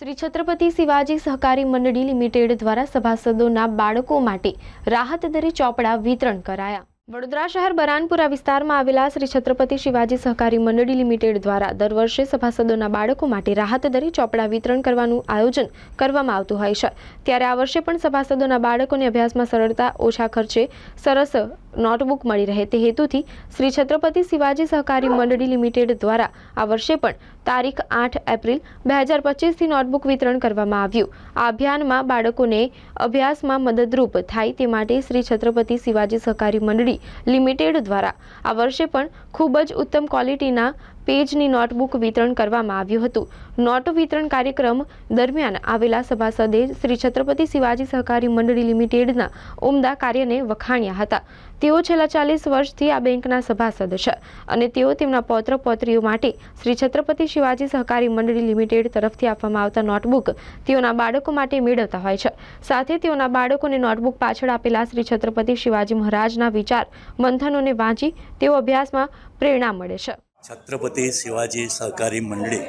શ્રી છત્રપતિ શિવાજી સહકારી મંડળી લિમિટેડ દ્વારા સભાસદોના બાળકો માટે રાહત દરે ચોપડા વિતરણ કરાયા. વડોદરા શહેર બરાનપુરા વિસ્તારમાં આવેલા શ્રી છત્રપતિ શિવાજી સહકારી મંડળી લિમિટેડ દ્વારા દર વર્ષે સભાસદોના બાળકો માટે રાહત દરે ચોપડા વિતરણ કરવાનું આયોજન કરવામાં આવતું હોય છે. ત્યારે આ વર્ષે પણ સભાસદોના બાળકોને અભ્યાસમાં સરળતા, ઓછા ખર્ચે, સરસ નોટબુક મળી રહે તે હેતુથી શ્રી છત્રપતિ શિવાજી સહકારી મંડળી લિમિટેડ દ્વારા આ વર્ષે પણ તારીખ આઠ એપ્રિલ બે હજાર પચીસથી નોટબુક વિતરણ કરવામાં આવ્યું. આ અભિયાનમાં બાળકોને અભ્યાસમાં મદદરૂપ થાય તે માટે શ્રી છત્રપતિ શિવાજી સહકારી મંડળી લિમિટેડ દ્વારા આ વર્ષે પણ ખૂબ જ ઉત્તમ ક્વોલિટીના પેજની નોટબુક વિતરણ કરવામાં આવ્યું હતું. નોટ વિતરણ કાર્યક્રમ દરમિયાન આવેલા સભાસદે શ્રી છત્રપતિ શિવાજી સહકારી મંડળી લિમિટેડના ઉમદા કાર્યને વખાણ્યા હતા. તેઓ છેલ્લા ચાલીસ વર્ષથી આ બેંકના સભાસદ છે અને તેઓ તેમના પૌત્ર પૌત્રીઓ માટે શ્રી છત્રપતિ શિવાજી સહકારી મંડળી લિમિટેડ તરફથી આપવામાં આવતા નોટબુક તેઓના બાળકો માટે મેળવતા હોય છે. સાથે તેઓના બાળકોને નોટબુક પાછળ આપેલા શ્રી છત્રપતિ શિવાજી મહારાજના વિચાર, મંથનોને વાંચી તેઓ અભ્યાસમાં પ્રેરણા મળે છે. છત્રપતિ શિવાજી સહકારી મંડળી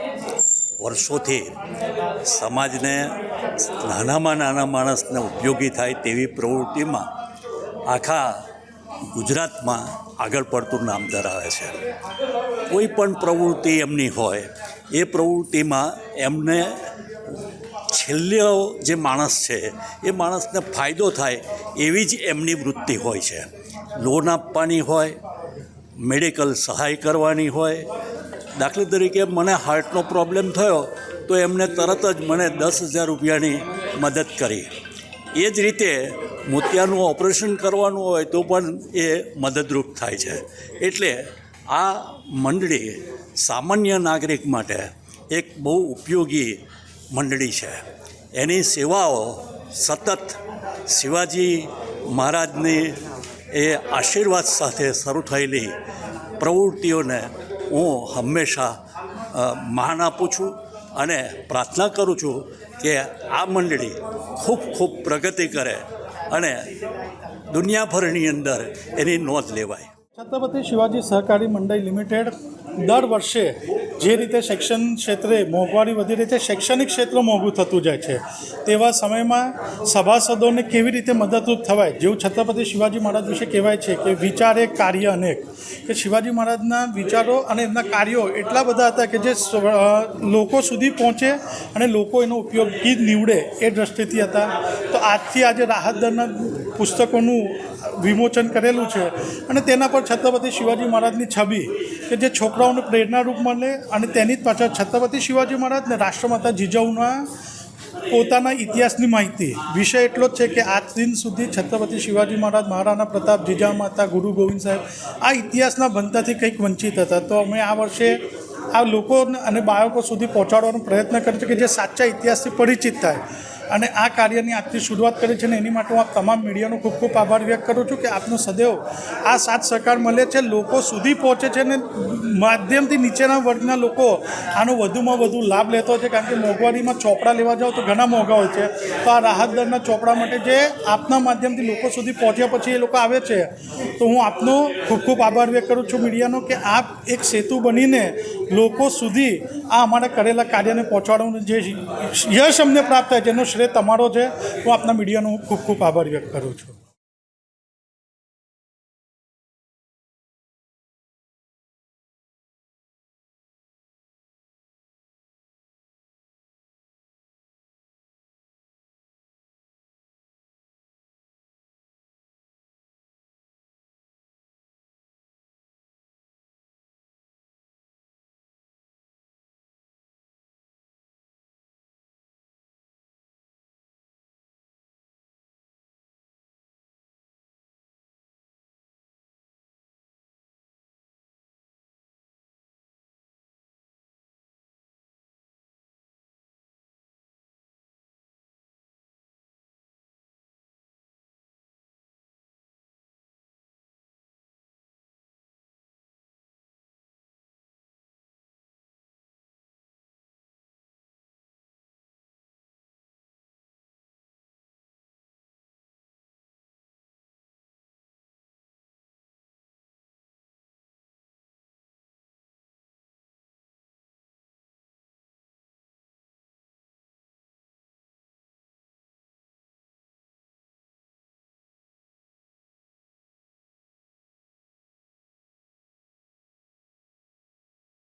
વર્ષોથી સમાજને નાનામાં નાના માણસને ઉપયોગી થાય તેવી પ્રવૃત્તિમાં આખા ગુજરાતમાં આગળ પડતું નામ ધરાવે છે. કોઈ પણ પ્રવૃત્તિ એમની હોય, એ પ્રવૃત્તિમાં એમને છેલ્લો જે માણસ છે, એ માણસને ફાયદો થાય એવી જ એમની વૃત્તિ હોય છે. લોન આપવાની હોય મેડિકલ સહાય કરવાની હોય. દાખલા તરીકે મને હાર્ટનો પ્રોબ્લેમ થયો, તો એમને તરત જ મને દસ હજાર રૂપિયાની મદદ કરી. એ જ રીતે મોતિયાનું ઓપરેશન કરવાનું હોય તો પણ એ મદદરૂપ થાય છે. એટલે આ મંડળી સામાન્ય નાગરિક માટે એક બહુ ઉપયોગી મંડળી છે. એની સેવાઓ સતત શિવાજી મહારાજની એ આશીર્વાદ સાથે શરૂ થયેલી પ્રવૃત્તિઓને હું હંમેશા માન આપું છું અને પ્રાર્થના કરું છું કે આ મંડળી ખૂબ ખૂબ પ્રગતિ કરે અને દુનિયાભરની અંદર એની નોંધ લેવાય. છત્રપતિ શિવાજી સહકારી મંડળ લિમિટેડ દર વર્ષે જે રીતે શિક્ષણ ક્ષેત્રે મોંઘવારી વધી રહી છે, શૈક્ષણિક ક્ષેત્ર મોંઘું થતું જાય છે. તેવા સમયમાં સભાસદોને કેવી રીતે મદદરૂપ થવાય? જેવું છત્રપતિ શિવાજી મહારાજ વિશે કહેવાય છે કે વિચાર એક કાર્ય અનેક. કે શિવાજી મહારાજના વિચારો અને એમના કાર્યો એટલા બધા હતા કે જે લોકો સુધી પહોંચે અને લોકો એનો ઉપયોગી નીવડે એ દ્રષ્ટિથી હતા. તો આજથી આજે રાહત દરના પુસ્તકોનું વિમોચન કરેલું છે. અને તેના પર છત્રપતિ શિવાજી મહારાજની છબી, કે જે છોકરાઓને પ્રેરણારૂપ મળે અને તેની જ પાછળ છત્રપતિ શિવાજી મહારાજ ને રાષ્ટ્રમાતા જીજાઉના પોતાના ઇતિહાસની માહિતી. વિષય એટલો જ છે કે આજ દિન સુધી છત્રપતિ શિવાજી મહારાજ, મહારાણા પ્રતાપ જીજા માતા ગુરુ ગોવિંદ સાહેબ, આ ઇતિહાસના ભણતાથી કંઈક વંચિત હતા. તો અમે આ વર્ષે આ લોકો અને બાળકો સુધી પહોંચાડવાનો પ્રયત્ન કર્યો છે કે જે સાચા ઇતિહાસથી પરિચિત થાય. અને આ કાર્યની આજથી શરૂઆત કરી છે ને એની માટે હું આપ તમામ મીડિયાનો ખૂબ ખૂબ આભાર વ્યક્ત કરું છું કે આપનો સદૈવ આ સાથ સહકાર મળે છે, લોકો સુધી પહોંચે છે ને માધ્યમથી નીચેના વર્ગના લોકો આનો વધુમાં વધુ લાભ લેતો હોય છે. કારણ કે મોંઘવારીમાં ચોપડા લેવા જાઓ તો ઘણા મોંઘા હોય છે. તો આ રાહત દરના ચોપડા માટે જે આપના માધ્યમથી લોકો સુધી પહોંચ્યા પછી એ લોકો આવે છે, તો હું આપનો ખૂબ ખૂબ આભાર વ્યક્ત કરું છું મીડિયાનો કે આપ એક સેતુ બનીને લોકો સુધી આ અમારા કરેલા કાર્યને પહોંચાડવાનું જે યશ અમને પ્રાપ્ત થાય છે જેનો શ્રેય તમારો છે હું આપના મીડિયાનો ખૂબ ખૂબ આભાર વ્યક્ત કરું છું.